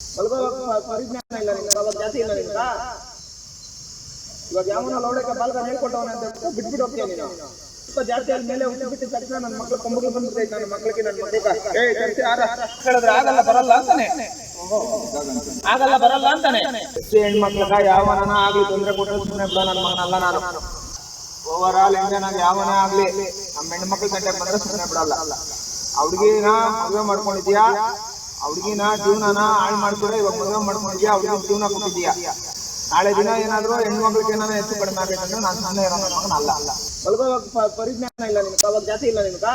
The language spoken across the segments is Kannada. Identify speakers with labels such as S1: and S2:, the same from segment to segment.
S1: ಪರಿಜ್ಞಾನ ಇಲ್ಲ ಜಾತಿ ಇಲ್ಲ ನಿಮ್ಗ ಇವಾಗ ಯಾವನ ಲೌಡಕ್ಕೆ ಬಾಲ್ಗ ಹೇಳ್ಕೊಟ್ಟವನ ಅಂತ ಬಿಟ್ಬಿಟ್ಟು ಹೋಗ್ತೀನಿ ನೀನು? ಸ್ವಲ್ಪ ಜಾಸ್ತಿ ಆದ ಮೇಲೆ ಹುಟ್ಟು ಬಿಟ್ಟಿದ ತಕ್ಷಣ ನನ್ನ ಮಕ್ಳು ಕೊಂಬಗಳು ಬಂದ್ಬಿಟ್ಟೈತೆ ನನ್ನ ಮಕ್ಳಿಗೆ, ನನ್ನ ಹೇಳಿದ್ರೆ ಆಗಲ್ಲ, ಬರಲ್ಲ ಅಂತಾನೆ. ಆಗಲ್ಲ, ಬರಲ್ಲ ಅಂತಾನೆ. ಎಷ್ಟು ಹೆಣ್ಮಕ್ಳಗ ಯಾವನ ಆಗ್ಲಿ ತೊಂದ್ರೆ ಕೊಟ್ಟರೆ ಸುಮ್ಮನೆ ಬಿಡೋ ನನ್ನ ಮಗನಲ್ಲ ನಾನು. ಓವರ್ ಆಲ್ ಇಂಡಿಯನ್ ಯಾವನೇ ಆಗ್ಲಿ, ನಮ್ಮ ಹೆಣ್ಮಕ್ಳ ಗಂಟೆ ಬಂದ್ರೆ ಸುಮ್ಮನೆ ಬಿಡಲ್ಲ ಅವ್ರಿಗೆ ಮದುವೆ ಮಾಡ್ಕೊಂಡಿದ್ಯಾ ಅವ್ರಿಗಿನ ಜೀವನನ ಹಾಳು ಮಾಡ್ತೀರ? ಇವಾಗ ಮದುವೆ ಮಾಡ್ಕೊಂಡಿದ್ಯಾ? ಅವ್ರಿಗೆ ಜೀವನ ಕೊಟ್ಟಿದ್ಯಾ? ನಾಳೆ ದಿನ ಏನಾದ್ರು ಹೆಣ್ಮಕ್ಳಿಗೆ ಏನಾದ್ರು ಹೆಚ್ಚು ಕಡಿಮೆ ಆಗಬೇಕಂದ್ರೆ ನಾನು ಸಣ್ಣ ಇರೋ ಮಗನ ಅಲ್ಲ. ಸ್ವಲ್ಪ ಪರಿಜ್ಞಾನ ಇಲ್ಲ ನಿಮ್ಗೆ ಅವಾಗ ಜಾತಿ ಇಲ್ಲ ನಿನ್ಗ.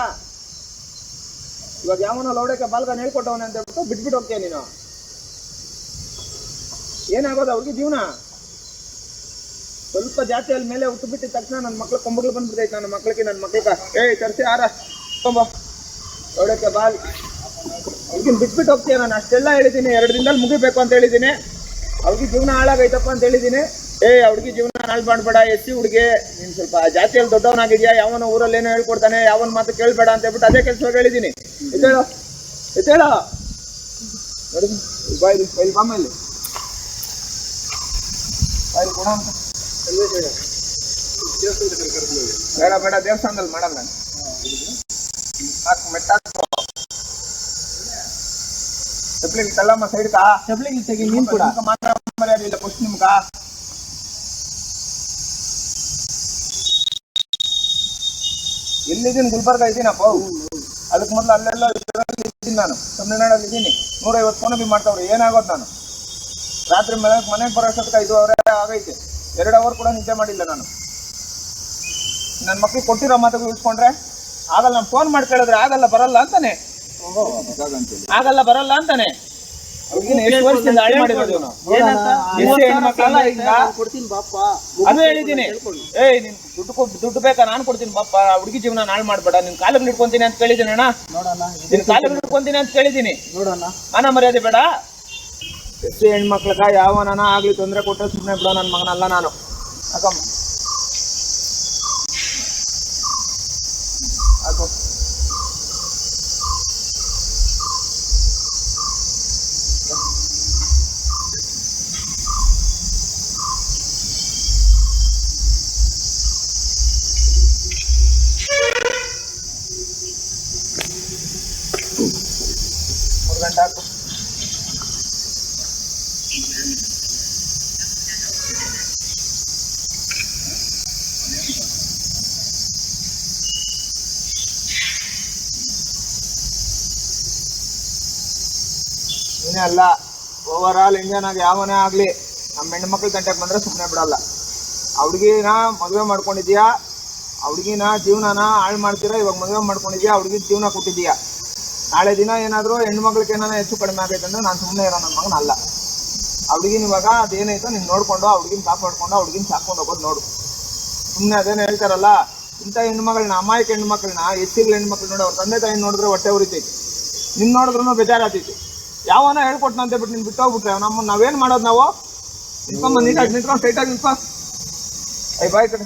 S1: ಇವಾಗ ಯಾವನ ಲೌಡಕ್ಕೆ ಬಾಲ್ಗ ಹೇಳ್ಕೊಟ್ಟವನೆ ಅಂತ ಹೇಳ್ಬಿಟ್ಟು ಬಿಟ್ಬಿಟ್ಟು ಹೋಗ್ತೀಯ ನೀನು. ಏನಾಗೋದು ಅವ್ರಿಗೆ ಜೀವನ? ಸ್ವಲ್ಪ ಜಾತಿಯಲ್ಲಿ ಮೇಲೆ ಹುಟ್ಟು ಬಿಟ್ಟಿದ ತಕ್ಷಣ ನನ್ನ ಮಕ್ಳು ಕೊಂಬಗಳು ಬಂದ್ಬಿಟ್ಟೈತೆ ನನ್ನ ಮಕ್ಳಿಗೆ ನನ್ನ ಮಕ್ಳಿಗೆ. ಏಯ್, ತರ್ಸಿ, ಆರ. ಕೊಂಬ. ಲೌಡಕ್ಕೆ ಬಾಲ್. ಅವ್ರಿಗಿನ್ ಬಿಟ್ಬಿಟ್ಟು ಹೋಗ್ತೀಯ ನಾನು. ಅಷ್ಟೆಲ್ಲ ಹೇಳಿದ್ದೀನಿ ಎರಡು ದಿನದಲ್ಲಿ ಮುಗಿಬೇಕು ಅಂತ ಹೇಳಿದ್ದೀನಿ. ಅವ್ರಿಗೆ ಜೀವನ ಹಾಳಾಗೈತಪ್ಪ ಅಂತ ಹೇಳಿದ್ದೀನಿ. ಏ, ಅವ್ರಿಗೆ ಜೀವನ ಹಾಳು ಮಾಡಬೇಡ ಎಸ್ ಸಿ ಹುಡುಗಿ. ನೀನು ಸ್ವಲ್ಪ ಜಾತಿಯಲ್ಲಿ ದೊಡ್ಡವನಾಗಿದ್ಯಾ? ಯಾವನ ಊರಲ್ಲಿ ಏನೋ ಹೇಳ್ಕೊಡ್ತಾನೆ, ಯಾವನ ಮಾತು ಕೇಳಬೇಡ ಅಂತ ಹೇಳ್ಬಿಟ್ಟು ಅದೇ ಕೆಲಸವಾಗಿ ಹೇಳಿದ್ದೀನಿ. ಬೇಡ ಬೇಡ, ದೇವಸ್ಥಾನದಲ್ಲಿ ಮಾಡಲ್ಲ ನಾನು. ಮೆಟ್ಟ ಚಪ್ಲಿಗೆ ತಳ್ಳಮ್ಮ ಸೈಡ್ ಮರ್ಯಾದೆ ಇಲ್ಲ ಫಸ್ಟ್ ನಿಮ್ಗ. ಎಲ್ಲಿದ್ದೀನಿ? ಗುಲ್ಬರ್ಗ ಇದ್ದೀನಪ್ಪ ಅದಕ್ಕೆ ಮೊದಲು ಅಲ್ಲೆಲ್ಲ ಇದ್ದೀನಿ ನಾನು. ತಮಿಳುನಾಡಲ್ಲಿ ಇದ್ದೀನಿ ನೂರೈವತ್ತು ಫೋನ್ ಬಿ ಮಾಡ್ತಾವ್ರೆ. ಏನಾಗೋದು ನಾನು? ರಾತ್ರಿ ಮನೆ ಮನೆಗೆ ಬರೋ ಅಷ್ಟೊತ್ತಿಗೆ ಐದು ಅವರೇ ಆಗೈತೆ. ಎರಡು ಅವರ್ ಕೂಡ ನಿದ್ದೆ ಮಾಡಿಲ್ಲ ನಾನು. ನನ್ನ ಮಕ್ಳಿಗೆ ಕೊಟ್ಟಿರೋ ಮಾತುಗಳು ಉಳಿಸ್ಕೊಂಡ್ರೆ ಆಗಲ್ಲ. ನಾನು ಫೋನ್ ಮಾಡಿ ಕೇಳಿದ್ರೆ ಆಗಲ್ಲ ಬರಲ್ಲ ಅಂತಾನೆ. ಆಗಲ್ಲ ಬರಲ್ಲ ಅಂತಾನೆ. ನಿನ್ ದುಡ್ಡು ಬೇಕಾ? ನಾನು ಕೊಡ್ತೀನಿ ಬಾಪ ಹುಡುಗಿ ಜೀವನ ನಾಳೆ ಮಾಡ್ಬೇಡ. ನಿನ್ ಕಾಲಿಗೆ ಹಿಡ್ಕೊಂತೀನಿ ಅಂತ ಕೇಳಿದ್ದೀನಿ ಅಣ್ಣ. ನಿನ್ ಕಾಲಿಗೆ ಹಿಡ್ಕೊಂತೀನಿ ಅಂತ ಕೇಳಿದ್ದೀನಿ. ಅಣ್ಣ ಮರ್ಯಾದೆ ಬೇಡ. ಎಷ್ಟು ಹೆಣ್ಮಕ್ಳಗ ಯಾವ ಆಗ್ಲಿ ತೊಂದರೆ ಕೊಟ್ಟರೆ ಸುಮ್ಮನೆ ಬಿಡೋ ನನ್ನ ಮಗನಲ್ಲ ನಾನು. ಅಕ್ಕಮ್ಮ ನೀನೇ ಅಲ್ಲ ಓವರ್ ಆಲ್ ಇಂಡಿಯನ್ ಆಗಿ ಯಾವನೇ ಆಗ್ಲಿ ನಮ್ಮ ಹೆಣ್ಮಕ್ಳ ಗಂಟೆಗೆ ಬಂದ್ರೆ ಸುಮ್ಮನೆ ಬಿಡಲ್ಲ. ಹುಡುಗಿನ ಮದುವೆ ಮಾಡ್ಕೊಂಡಿದ್ಯಾ ಹುಡುಗಿನ ಜೀವನನ ಹಾಳು ಮಾಡ್ತೀರಾ? ಇವಾಗ ಮದುವೆ ಮಾಡ್ಕೊಂಡಿದ್ಯಾ ಹುಡುಗಿ ಜೀವನ ಕೊಟ್ಟಿದ್ಯಾ ನಾಳೆ ದಿನ ಏನಾದರೂ ಹೆಣ್ಮಕ್ಳಿಗೆ ಏನಾರ ಹೆಚ್ಚು ಕಡಿಮೆ ಆಗೈತೆ ಅಂದ್ರೆ ನಾನು ಸುಮ್ಮನೆ ಇರೋ ನನ್ನ ಮಗನ ಅಲ್ಲ ಅವ್ರಿಗಿನ ಇವಾಗ ಅದೇನೈತೋ ನೀನು ನೋಡ್ಕೊಂಡು ಹುಡುಗಿನ ಕಾಪಾಡ್ಕೊಂಡು ಹುಡುಗಿನ ಸಾಕೊಂಡು ಹೋಗೋದು ನೋಡು. ಸುಮ್ಮನೆ ಅದೇನು ಹೇಳ್ತಾರಲ್ಲ, ಇಂಥ ಹೆಣ್ಮಗಳನ್ನ ಅಮಾಯಕ ಹೆಣ್ಮಕ್ಳನ್ನ ಹೆಚ್ಚಿಗಳ ಹೆಣ್ಮಕ್ಳು ನೋಡಿ, ಅವ್ರ ತಂದೆ ತಾಯಿ ನೋಡಿದ್ರೆ ಹೊಟ್ಟೆ ಉರಿತೈತಿ. ನಿನ್ನ ನೋಡಿದ್ರು ಬೇಜಾರಾತೈತಿ ಯಾವನ ಹೇಳ್ಕೊಟ್ನ ಅಂತ ಬಿಟ್ಟು ನೀನು ಬಿಟ್ಟು ಹೋಗ್ಬಿಟ್ರೆ ನಮ್ಮ ನಾವೇನು ಮಾಡೋದು ನಾವು? ನಿಂತ್ಕೊಂಬ ನೀಟಾಗಿ ನಿಂತ್ಕೊಂಡು ಸ್ಟ್ರೈಟಾಗಿ ನಿಂತ್ಕೊ. ಐ ಬಾಯ್ ಕಡೆ